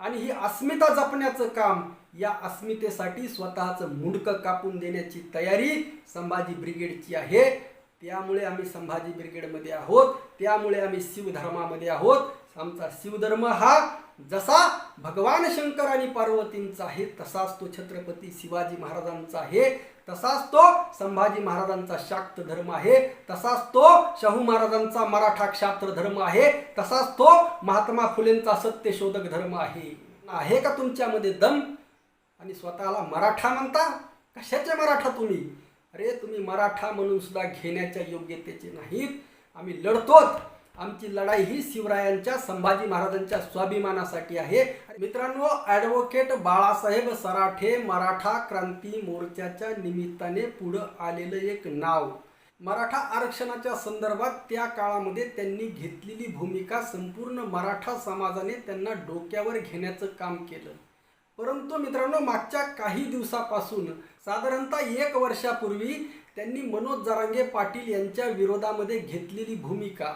आणि ही अस्मिता जपण्याचं काम या अस्मितेसाठी स्वतःचं मुंडकं कापून देण्याची तयारी संभाजी ब्रिगेडची आहे. त्यामुळे आम्ही संभाजी ब्रिगेडमध्ये आहोत. त्यामुळे आम्ही शिवधर्मामध्ये आहोत. आमचा शिवधर्म हा जसा भगवान शंकर आणि पार्वतींचा आहे तसाच तो छत्रपती शिवाजी महाराजांचा आहे. तसाच तो संभाजी महाराजांचा शाक्त धर्म आहे तसाच तो शाहू महाराजांचा मराठा क्षात्र धर्म आहे तसाच तो महात्मा फुलेंचा सत्यशोधक धर्म आहे. आहे का तुमच्यामध्ये दम? आणि स्वतःला मराठा म्हणता? कशाचे मराठा तुम्ही? अरे तुम्ही मराठा म्हणून सुद्धा घेण्याच्या योग्यतेचे नाहीत. आम्ही लढतोत. आमची लढाई ही शिवरायांच्या संभाजी महाराजांच्या स्वाभिमानासाठी आहे. मित्रांनो ॲडव्होकेट बाळासाहेब सराठे मराठा क्रांती मोर्चाच्या निमित्ताने पुढं आलेलं एक नाव. मराठा आरक्षणाच्या संदर्भात त्या काळामध्ये त्यांनी घेतलेली भूमिका संपूर्ण मराठा समाजाने त्यांना डोक्यावर घेण्याचं काम केलं. परंतु मित्रांनो मागच्या काही दिवसापासून साधारणतः एक वर्षापूर्वी त्यांनी मनोज जरांगे पाटील यांच्या विरोधामध्ये घेतलेली भूमिका.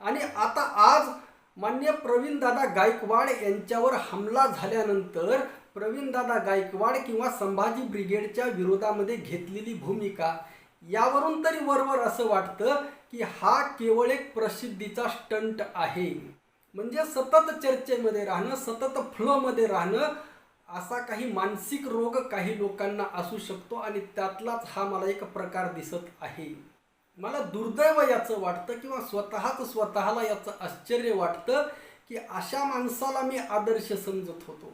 आणि आता आज मान्य प्रवीणदादा गायकवाड यांच्यावर हमला झाल्यानंतर प्रवीणदादा गायकवाड किंवा संभाजी ब्रिगेडच्या विरोधामध्ये घेतलेली भूमिका यावरून तरी वरवर असं वाटतं की हा केवळ एक प्रसिद्धीचा स्टंट आहे. म्हणजे सतत चर्चेमध्ये राहणं सतत फ्लोमध्ये राहणं असा काही मानसिक रोग काही लोकांना असू शकतो आणि त्यातलाच हा मला एक प्रकार दिसत आहे. मला दुर्दैव याचं वाटतं किंवा स्वतःच स्वतःला याचं आश्चर्य वाटतं की अशा माणसाला मी आदर्श समजत होतो.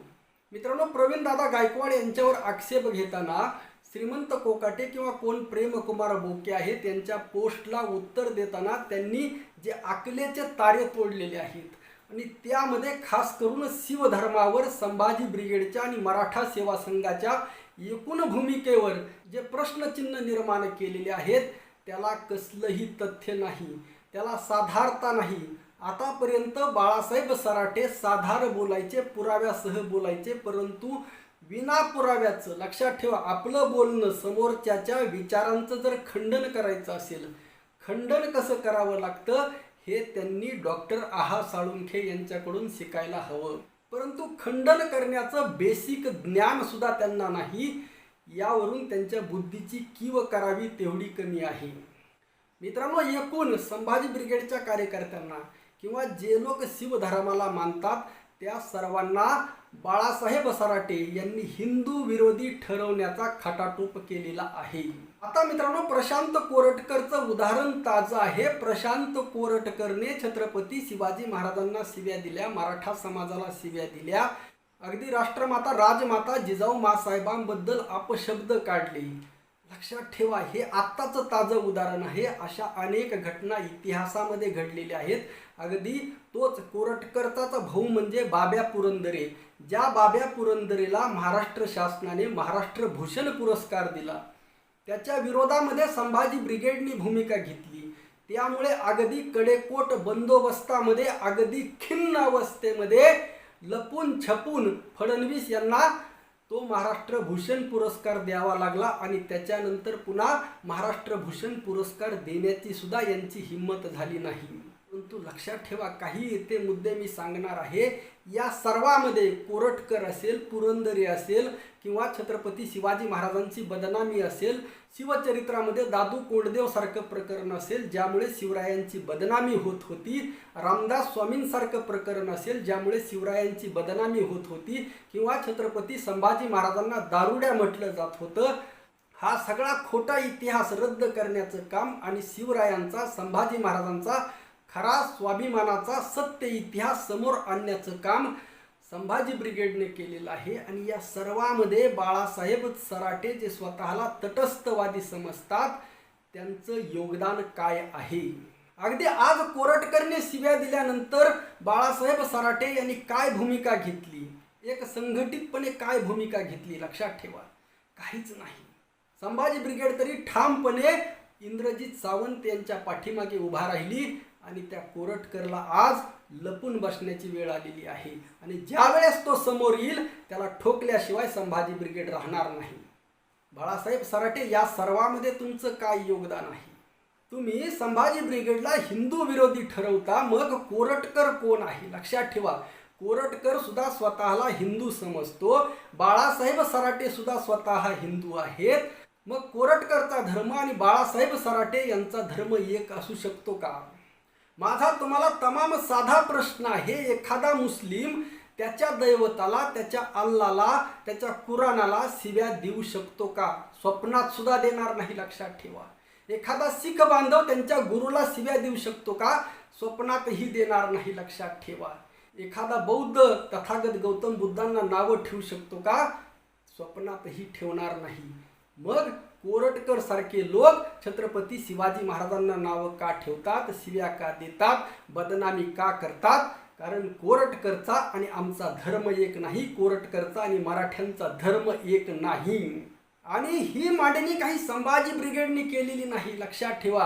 मित्रांनो प्रवीण दादा गायकवाड यांच्यावर आक्षेप घेताना श्रीमंत कोकाटे किंवा कोण प्रेमकुमार बोके आहे त्यांच्या पोस्टला उत्तर देताना त्यांनी जे आकलेचे तारे तोडलेले आहेत आणि त्यामध्ये खास करून शिवधर्मावर संभाजी ब्रिगेडच्या आणि मराठा सेवा संघाच्या एकूण भूमिकेवर जे प्रश्नचिन्ह निर्माण केलेले आहेत त्याला कसलंही तथ्य नाही त्याला साधारता नाही. आतापर्यंत बाळासाहेब सराठे साधार बोलायचे पुराव्यासह बोलायचे परंतु विना पुराव्याचं लक्षात ठेवा आपलं बोलणं समोरच्याच्या विचारांचं जर खंडन करायचं असेल खंडन कसं करावं लागतं हे त्यांनी डॉक्टर आहा साळुंखे यांच्याकडून शिकायला हवं. परंतु खंडन करण्याचं बेसिक ज्ञानसुद्धा त्यांना नाही. यावरून त्यांच्या बुद्धीची कीव करावी तेवढी कमी आहे. मित्रांनो एकूण संभाजी ब्रिगेडच्या कार्यकर्त्यांना किंवा जे लोक शिवधर्माला मानतात त्या सर्वांना बाळासाहेब सराटे यांनी हिंदू विरोधी ठरवण्याचा खटाटोप केलेला आहे. आता मित्रांनो प्रशांत कोरटकरचं उदाहरण ताजं आहे. प्रशांत कोरटकरने छत्रपती शिवाजी महाराजांना शिव्या दिल्या मराठा समाजाला शिव्या दिल्या. अगदी राष्ट्रमाता राजमाता जिजाऊ मासाहेबांबद्दल अपशब्द काढले. लक्षात ठेवा हे आत्ताचं ताजं उदाहरण आहे. अशा अनेक घटना इतिहासामध्ये घडलेल्या आहेत. अगदी तोच कोरटकर्ताचा भाऊ म्हणजे बाब्या पुरंदरे. ज्या बाब्या पुरंदरेला महाराष्ट्र शासनाने महाराष्ट्र भूषण पुरस्कार दिला. त्याच्या विरोधामध्ये संभाजी ब्रिगेडनी भूमिका घेतली. त्यामुळे अगदी कडेकोट बंदोबस्तामध्ये अगदी खिन्न अवस्थेमध्ये लपून छपून फडणवीस यांना तो महाराष्ट्र भूषण पुरस्कार द्यावा लागला आणि त्याच्यानंतर पुन्हा महाराष्ट्र भूषण पुरस्कार देण्याची सुद्धा यांची हिंमत झाली नाही. परंतु लक्षात ठेवा काही येथे मुद्दे मी सांगणार आहे. या सर्वामध्ये कोरटकर असेल पुरंदरे असेल किंवा छत्रपती शिवाजी महाराजांची बदनामी असेल शिवचरित्रामध्ये दादू कोंडदेवसारखं प्रकरण असेल ज्यामुळे शिवरायांची बदनामी होत होती. रामदास स्वामींसारखं प्रकरण असेल ज्यामुळे शिवरायांची बदनामी होत होती. किंवा छत्रपती संभाजी महाराजांना दारुड्या म्हटलं जात होतं. हा सगळा खोटा इतिहास रद्द करण्याचं काम आणि शिवरायांचा संभाजी महाराजांचा खरा स्वाभिमानाचा सत्य इतिहास समोर आणण्याचं काम संभाजी ब्रिगेडने केलेलं आहे. आणि या सर्वामध्ये बाळासाहेब सराटे जे स्वतःला तटस्थवादी समजतात त्यांचं योगदान काय आहे? अगदी आज कोरटकरने शिव्या दिल्यानंतर बाळासाहेब सराटे यांनी काय भूमिका घेतली? एक संघटितपणे काय भूमिका घेतली? लक्षात ठेवा. काहीच नाही. संभाजी ब्रिगेड तरी ठामपणे इंद्रजित सावंत यांच्या पाठीमागे उभा राहिली. आणि त्या कोरटकरला आज लपून बसण्याची वेळ आलेली आहे. आणि ज्या वेळेस तो समोर येईल त्याला ठोकल्याशिवाय संभाजी ब्रिगेड राहणार नाही. बाळासाहेब सराटे या सर्वामध्ये तुमचं काय योगदान आहे? तुम्ही संभाजी ब्रिगेडला हिंदू विरोधी ठरवता मग कोरटकर कोण आहे? लक्षात ठेवा कोरटकर सुद्धा स्वतःला हिंदू समजतो बाळासाहेब सराटे सुद्धा स्वतः हिंदू आहेत. मग कोरटकरचा धर्म आणि बाळासाहेब सराटे यांचा धर्म एक असू शकतो का? माझा तुम्हाला तमाम साधा प्रश्न आहे. एखादा मुस्लिम त्याच्या दैवताला त्याच्या अल्लाला त्याच्या कुराणाला शिव्या देऊ शकतो का? स्वप्नात सुद्धा देणार नाही लक्षात ठेवा. एखादा सिख बांधव त्यांच्या गुरुला शिव्या देऊ शकतो का? स्वप्नातही देणार नाही लक्षात ठेवा. एखादा बौद्ध तथागत गौतम बुद्धांना नावं ठेवू शकतो का? स्वप्नातही ठेवणार नाही. मग कोरटकर सारखे लोक छत्रपती शिवाजी महाराजांना नावं का ठेवतात? शिव्या का देतात? बदनामी का करतात? कारण कोरटकरचा आणि आमचा धर्म एक नाही कोरटकरचा आणि मराठ्यांचा धर्म एक नाही. आणि ही मांडणी काही संभाजी ब्रिगेडनी केलेली नाही लक्षात ठेवा.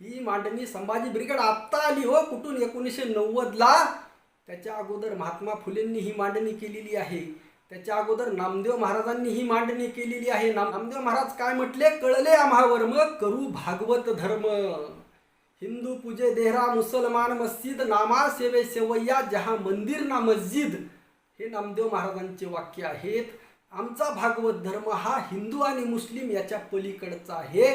ही मांडणी संभाजी ब्रिगेड आत्ता आली हो कुठून? एकोणीसशे नव्वदला. त्याच्या अगोदर महात्मा फुलेंनी ही मांडणी केलेली आहे. त्याच्या अगोदर नामदेव महाराजांनी ही मांडणी केलेली आहे. नाम नामदेव महाराज काय म्हटले? कळले आम्हावर मग करू भागवत धर्म. हिंदू पूजे देहरा मुसलमान मस्जिद नामा सेवे सेवय्या जहा मंदिर ना मस्जिद. हे नामदेव महाराजांचे वाक्य आहेत. आमचा भागवत धर्म हा हिंदू आणि मुस्लिम याच्या पलीकडचा आहे.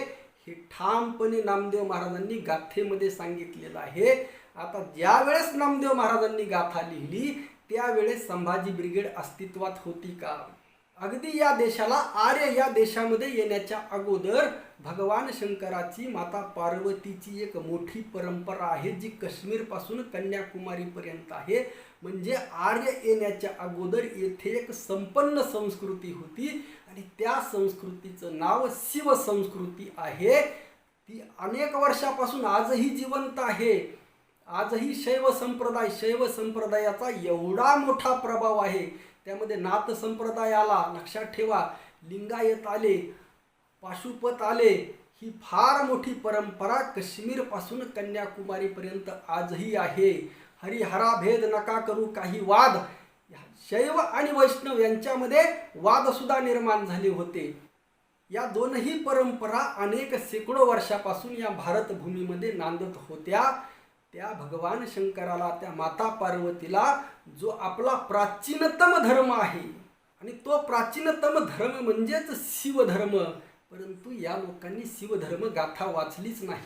हे ठामपणे नामदेव महाराजांनी गाथेमध्ये सांगितलेलं आहे. आता ज्या वेळेस नामदेव महाराजांनी गाथा लिहिली त्यावेळेस संभाजी ब्रिगेड अस्तित्वात होती का? अगदी या देशाला आर्य या देशामध्ये येण्याच्या अगोदर भगवान शंकराची माता पार्वतीची एक मोठी परंपरा आहे जी काश्मीरपासून कन्याकुमारीपर्यंत आहे. म्हणजे आर्य येण्याच्या अगोदर येथे एक संपन्न संस्कृती होती आणि त्या संस्कृतीचं नाव शिवसंस्कृती आहे. ती अनेक वर्षापासून आजही जिवंत आहे. आजही शैव संप्रदाय शैव संप्रदायाचा एवढा मोठा प्रभाव आहे. त्यामध्ये नाथ संप्रदाय आला लक्षात ठेवा. लिंगायत आले पाशुपत आले ही फार मोठी परंपरा काश्मीरपासून कन्याकुमारीपर्यंत आजही आहे. हरिहरा भेद नका करू काही वाद. शैव आणि वैष्णव यांच्यामध्ये वादसुद्धा निर्माण झाले होते. या दोनही परंपरा अनेक शेकडो वर्षापासून या भारतभूमीमध्ये नांदत होत्या. त्या भगवान शंकराला त्या माता पार्वतीला जो आपला प्राचीनतम धर्म आहे आणि तो प्राचीनतम धर्म म्हणजेच शिवधर्म परंतु या लोकांनी शिवधर्म गाथा वाचलीच नाही.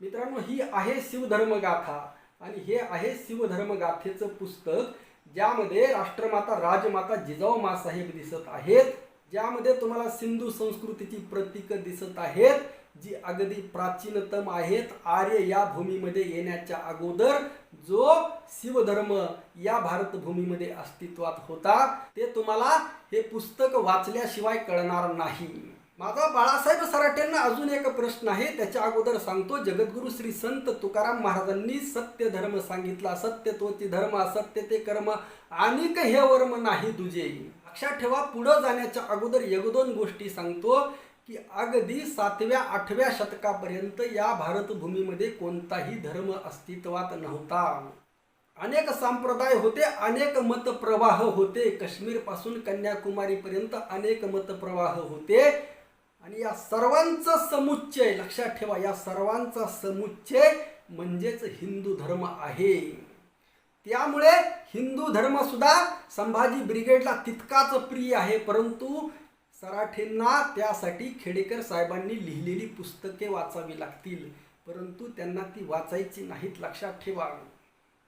मित्रांनो ही आहे शिवधर्म गाथा आणि हे आहे शिवधर्म गाथेचं पुस्तक ज्यामध्ये राष्ट्रमाता राजमाता जिजाऊ मासाहेब दिसत आहेत ज्यामध्ये तुम्हाला सिंधू संस्कृतीची प्रतीकं दिसत आहेत जी अगदी प्राचीनतम आहेत आर्य या भूमीमध्ये येण्याच्या अगोदर जो शिवधर्म या भारतभूमीमध्ये अस्तित्वात होता ते तुम्हाला हे पुस्तक वाचल्याशिवाय कळणार नाही. माझा बाळासाहेब सराटेंना अजून एक प्रश्न आहे त्याच्या अगोदर सांगतो. जगद्गुरु श्री संत तुकाराम महाराजांनी सत्य धर्म सांगितला. सत्य तोची धर्म असत्य ते कर्म आणि हे वर्म नाही तुझे लक्षात ठेवा पुढं जाण्याच्या अगोदर एक दोन गोष्टी सांगतो. की अगदी सातव्या आठव्या शतकापर्यंत या भारतभूमीमध्ये कोणताही धर्म अस्तित्वात नव्हता. अनेक संप्रदाय होते अनेक मतप्रवाह होते. काश्मीरपासून कन्याकुमारीपर्यंत अनेक मतप्रवाह होते. आणि या सर्वांचा समुच्चय लक्षात ठेवा या सर्वांचा समुच्चय म्हणजेच हिंदू धर्म आहे. त्यामुळे हिंदू धर्मसुद्धा संभाजी ब्रिगेडला तितकाच प्रिय आहे परंतु सराठेंना त्यासाठी खेडेकर साहेबांनी लिहिलेली पुस्तके वाचावी लागतील. परंतु त्यांना ती वाचायची नाहीत लक्षात ठेवा.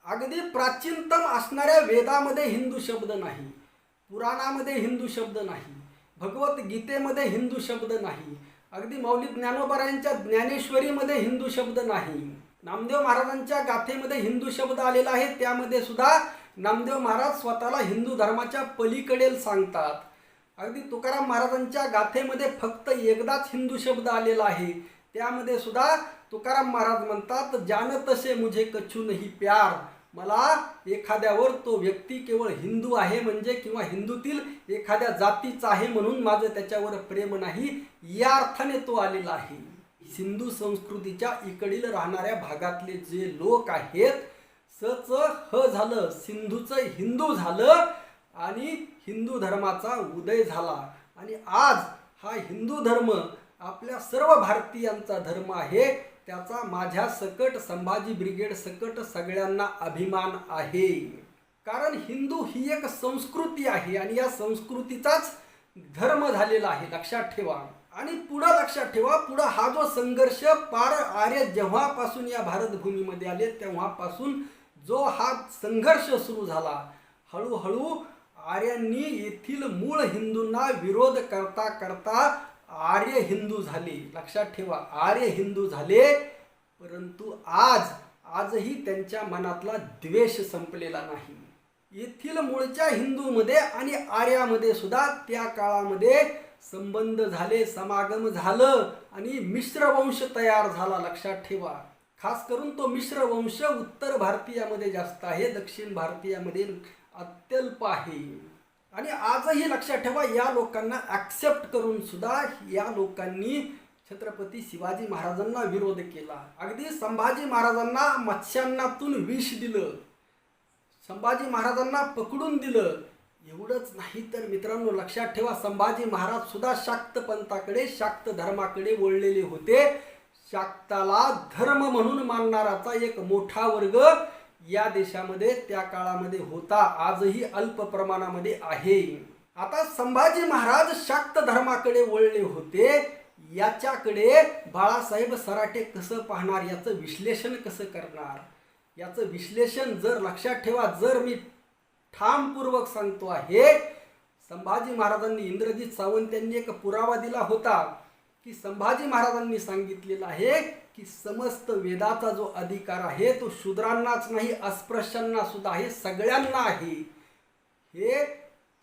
अगदी प्राचीनतम असणाऱ्या वेदामध्ये हिंदू शब्द नाही पुराणामध्ये हिंदू शब्द नाही भगवद्गीतेमध्ये हिंदू शब्द नाही अगदी मौलिक ज्ञानोबरायांच्या ज्ञानेश्वरीमध्ये हिंदू शब्द नाही. नामदेव महाराजांच्या गाथेमध्ये हिंदू शब्द आलेला आहे त्यामध्ये सुद्धा नामदेव महाराज स्वतःला हिंदू धर्माच्या पलीकडेल सांगतात. अगदी तुकाराम महाराजांच्या गाथेमध्ये फक्त एकदाच हिंदू शब्द आलेला आहे. त्यामध्ये सुद्धा तुकाराम महाराज म्हणतात जान तसे मुझे कच्छू नाही प्यार. मला एखाद्यावर तो व्यक्ती केवळ हिंदू आहे म्हणजे किंवा हिंदूतील एखाद्या जातीचा आहे म्हणून माझं त्याच्यावर प्रेम नाही या अर्थाने तो आलेला आहे. सिंधू संस्कृतीच्या इकडील राहणाऱ्या भागातले जे लोक आहेत सच ह झालं सिंधूचं हिंदू झालं आणि हिंदू धर्माचा उदय झाला. आणि आज हा हिंदू धर्म आपल्या सर्व भारतीयांचा धर्म आहे. त्याचा माझ्या सकट संभाजी ब्रिगेड सकट सगळ्यांना अभिमान आहे. कारण हिंदू ही एक संस्कृती आहे आणि या संस्कृतीचाच धर्म झालेला आहे. लक्षात ठेवा. आणि पुढं लक्षात ठेवा पुढं हा जो संघर्ष पार आर्य जेव्हापासून या भारतभूमीमध्ये आले तेव्हापासून जो हा संघर्ष सुरू झाला. हळूहळू आर्यांनी येथील मूळ हिंदूंना विरोध करता करता आर्य हिंदू झाले. लक्षात ठेवा आर्य हिंदू झाले परंतु आज आजही त्यांच्या मनातला द्वेष संपलेला नाही. येथील मूळच्या हिंदूमध्ये आणि आर्यामध्ये सुद्धा त्या काळामध्ये संबंध झाले समागम झालं आणि मिश्र वंश तयार झाला लक्षात ठेवा. खास करून तो मिश्र वंश उत्तर भारतीयामध्ये जास्त आहे दक्षिण भारतीयामध्ये अत्यल्प आहे. आणि आजही लक्षात ठेवा या लोकांना ॲक्सेप्ट करून सुद्धा या लोकांनी छत्रपती शिवाजी महाराजांना विरोध केला. अगदी संभाजी महाराजांना मत्स्यांनातून विष दिलं. संभाजी महाराजांना पकडून दिलं. एवढंच नाही तर मित्रांनो लक्षात ठेवा संभाजी महाराज सुद्धा शाक्त पंथाकडे शाक्त धर्माकडे वळलेले होते. शाक्ताला धर्म म्हणून मानणाराचा एक मोठा वर्ग या देशामध्ये त्या काळामध्ये होता आजही अल्प प्रमाणामध्ये आहे. आता संभाजी महाराज शाक्त धर्माकडे वळले होते. याच्याकडे बाळासाहेब सराटे कसं पाहणार याचं विश्लेषण कसं करणार? याचं विश्लेषण जर लक्षात ठेवा जर मी ठामपूर्वक सांगतो आहे संभाजी महाराजांनी इंद्रजित सावंत यांनी एक पुरावा दिला होता की संभाजी महाराजांनी सांगितलेलं आहे की समस्त वेदाचा जो अधिकार आहे तो शूद्रांनाच नाही अस्पृश्यांना सुद्धा आहे सगळ्यांना आहे हे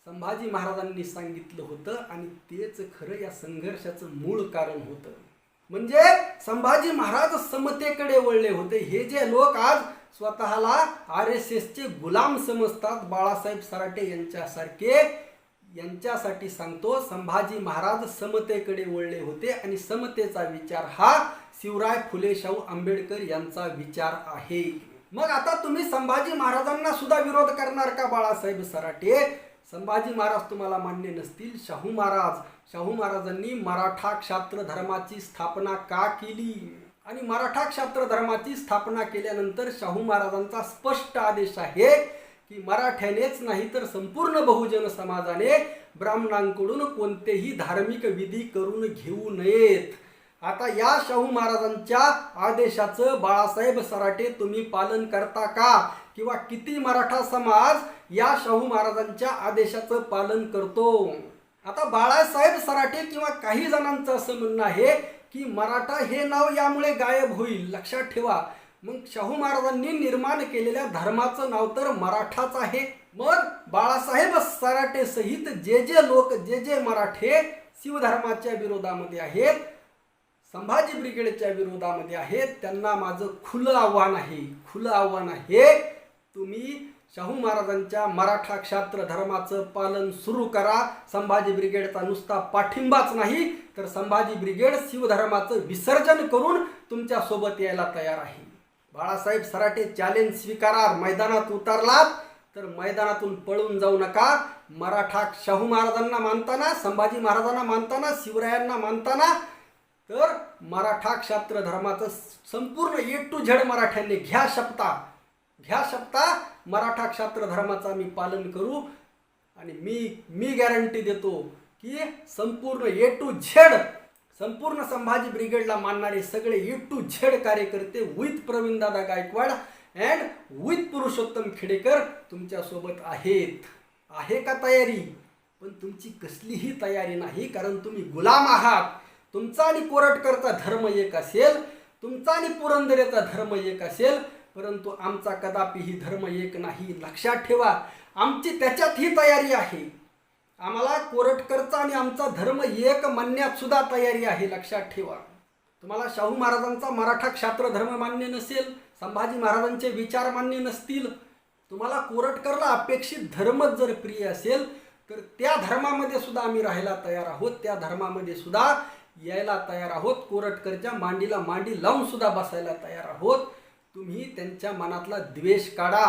संभाजी महाराजांनी सांगितलं होतं आणि तेच खरं या संघर्षाचं मूळ कारण होतं. म्हणजे संभाजी महाराज समतेकडे वळले होते. हे जे लोक आज स्वतःला आर एस एसचे गुलाम समजतात बाळासाहेब सराटे यांच्यासारखे यांच्यासाठी सांगतो संभाजी महाराज समतेकडे वळले होते आणि समतेचा विचार हा शिवराय फुले शाहू आंबेडकर यांचा विचार आहे. मग आता तुम्ही संभाजी महाराजांना सुद्धा विरोध करणार का बाळासाहेब सराटे? संभाजी महाराज तुम्हाला मान्य नसतील. शाहू महाराज शाहू महाराजांनी मराठा क्षात्र धर्माची स्थापना का केली? आणि मराठा क्षात्र धर्माची स्थापना केल्यानंतर शाहू महाराजांचा स्पष्ट आदेश आहे की मराठ्यानेच नाही तर संपूर्ण बहुजन समाजाने ब्राह्मणांकडून कोणतेही धार्मिक विधी करून घेऊ नयेत. आता या शाहू महाराजांच्या आदेशाचं बाळासाहेब सराटे तुम्ही पालन करता का? किंवा किती मराठा समाज या शाहू महाराजांच्या आदेशाचं पालन करतो? आता बाळासाहेब सराटे किंवा काही जणांचं असं म्हणणं आहे की मराठा हे नाव यामुळे गायब होईल. लक्षात ठेवा. मग शाहू महाराजांनी निर्माण केलेल्या धर्माचं नाव तर मराठाच आहे. मग बाळासाहेब सराटे सहित जे जे लोक जे जे मराठे शिवधर्माच्या विरोधामध्ये आहेत संभाजी ब्रिगेडच्या विरोधामध्ये आहेत. त्यांना माझं खुलं आव्हान आहे. खुलं आव्हान आहे. तुम्ही शाहू महाराजांच्या मराठा क्षात्र धर्माचं पालन सुरू करा. संभाजी ब्रिगेडचा नुसता पाठिंबाच नाही. तर संभाजी ब्रिगेड शिवधर्माचं विसर्जन करून तुमच्यासोबत यायला तयार आहे. बाळासाहेब सराटे चॅलेंज स्वीकारा मैदानात उतरलात. तर मैदानातून पळून जाऊ नका. मराठा शाहू महाराजांना मानताना संभाजी महाराजांना मानताना शिवरायांना मानताना तर मराठा क्षात्र धर्माचं संपूर्ण ए टू झेड मराठ्यांनी घ्या शपथा. घ्या शपथा मराठा क्षात्र धर्माचा मी पालन करू आणि मी मी गॅरंटी देतो की संपूर्ण ए टू झेड संपूर्ण संभाजी ब्रिगेडला मानणारे सगळे ए टू झेड कार्यकर्ते विथ प्रवीणदादा गायकवाड अँड विथ पुरुषोत्तम खेडेकर तुमच्यासोबत आहेत. आहे का तयारी? पण तुमची कसलीही तयारी नाही कारण तुम्ही गुलाम आहात. तुमचा आणि कोरटकरचा धर्म एक असेल तुमचा आणि पुरंदरेचा धर्म एक असेल परंतु आमचा कदापि ही धर्म एक नाही. लक्षात ठेवा आमची त्याच्यात ही तयारी आहे. आम्हाला कोरटकरचा आणि आमचा धर्म एक म्हणण्यात सुद्धा तयारी आहे लक्षात ठेवा. तुम्हाला शाहू महाराजांचा मराठा क्षात्र धर्म मान्य नसेल संभाजी महाराजांचे विचार मान्य नसतील तुम्हाला कोरटकरला अपेक्षित धर्मच जर प्रिय असेल तर त्या धर्मामध्ये सुद्धा आम्ही राहायला तयार आहोत. त्या धर्मामध्ये सुद्धा यायला तयार आहोत. कोरटकरच्या मांडीला मांडी लावून सुद्धा बसायला तयार आहोत. तुम्ही त्यांच्या मनातला द्वेष काढा.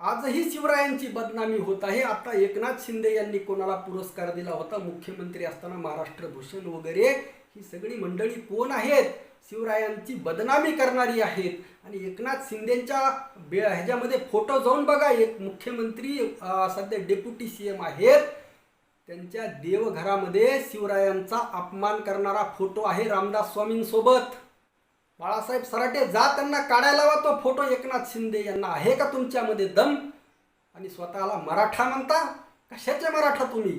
आजही शिवरायांची बदनामी होत आहे. आता एकनाथ शिंदे यांनी कोणाला पुरस्कार दिला होता? मुख्यमंत्री असताना महाराष्ट्र भूषण वगैरे. ही सगळी मंडळी कोण आहेत? शिवरायांची बदनामी करणारी आहेत. आणि एकनाथ शिंदेच्या बे ह्याच्यामध्ये फोटो जाऊन बघा. एक मुख्यमंत्री सध्या डेप्युटी सी एम आहेत. त्यांच्या देवघरामध्ये शिवरायांचा अपमान करणारा फोटो आहे रामदास स्वामींसोबत. बाळासाहेब सराटे जा त्यांना काढायला लावा तो फोटो एकनाथ शिंदे यांना आहे का तुमच्यामध्ये दम? आणि स्वतःला मराठा म्हणता? कशाचे मराठा तुम्ही?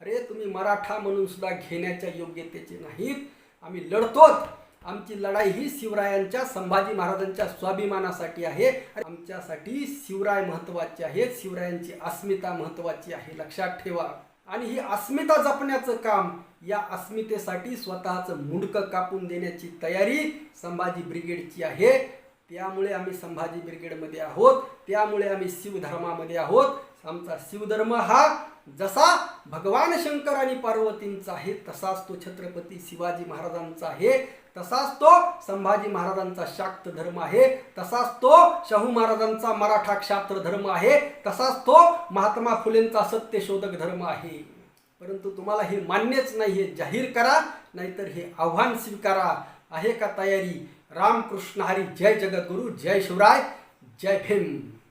अरे तुम्ही मराठा म्हणून सुद्धा घेण्याच्या योग्यतेचे नाहीत. आम्ही लढतोत आमची लढाई ही शिवरायांच्या संभाजी महाराजांच्या स्वाभिमानासाठी आहे. आमच्यासाठी शिवराय महत्त्वाचे आहेत. शिवरायांची अस्मिता महत्वाची आहे. लक्षात ठेवा. आणि ही अस्मिता जपण्याचं काम या अस्मितेसाठी स्वतःचं मुंडकं कापून देण्याची तयारी संभाजी ब्रिगेडची आहे. त्यामुळे आम्ही संभाजी ब्रिगेडमध्ये आहोत. त्यामुळे आम्ही शिवधर्मामध्ये आहोत. आमचा शिवधर्म हा जसा भगवान शंकर आणि पार्वतींचा आहे तसाच तो छत्रपती शिवाजी महाराजांचा आहे. तसाच तो संभाजी महाराजांचा शाक्त धर्म आहे. तसाच तो शाहू महाराजांचा मराठा क्षात्र धर्म आहे. तसाच तो महात्मा फुलेंचा सत्यशोधक धर्म आहे. परंतु तुम्हाला हे मान्यच नाही हे जाहीर करा नाहीतर हे आव्हान स्वीकारा. आहे का तयारी? रामकृष्ण हरी जय जगद्गुरू जय शिवराय जय भीम.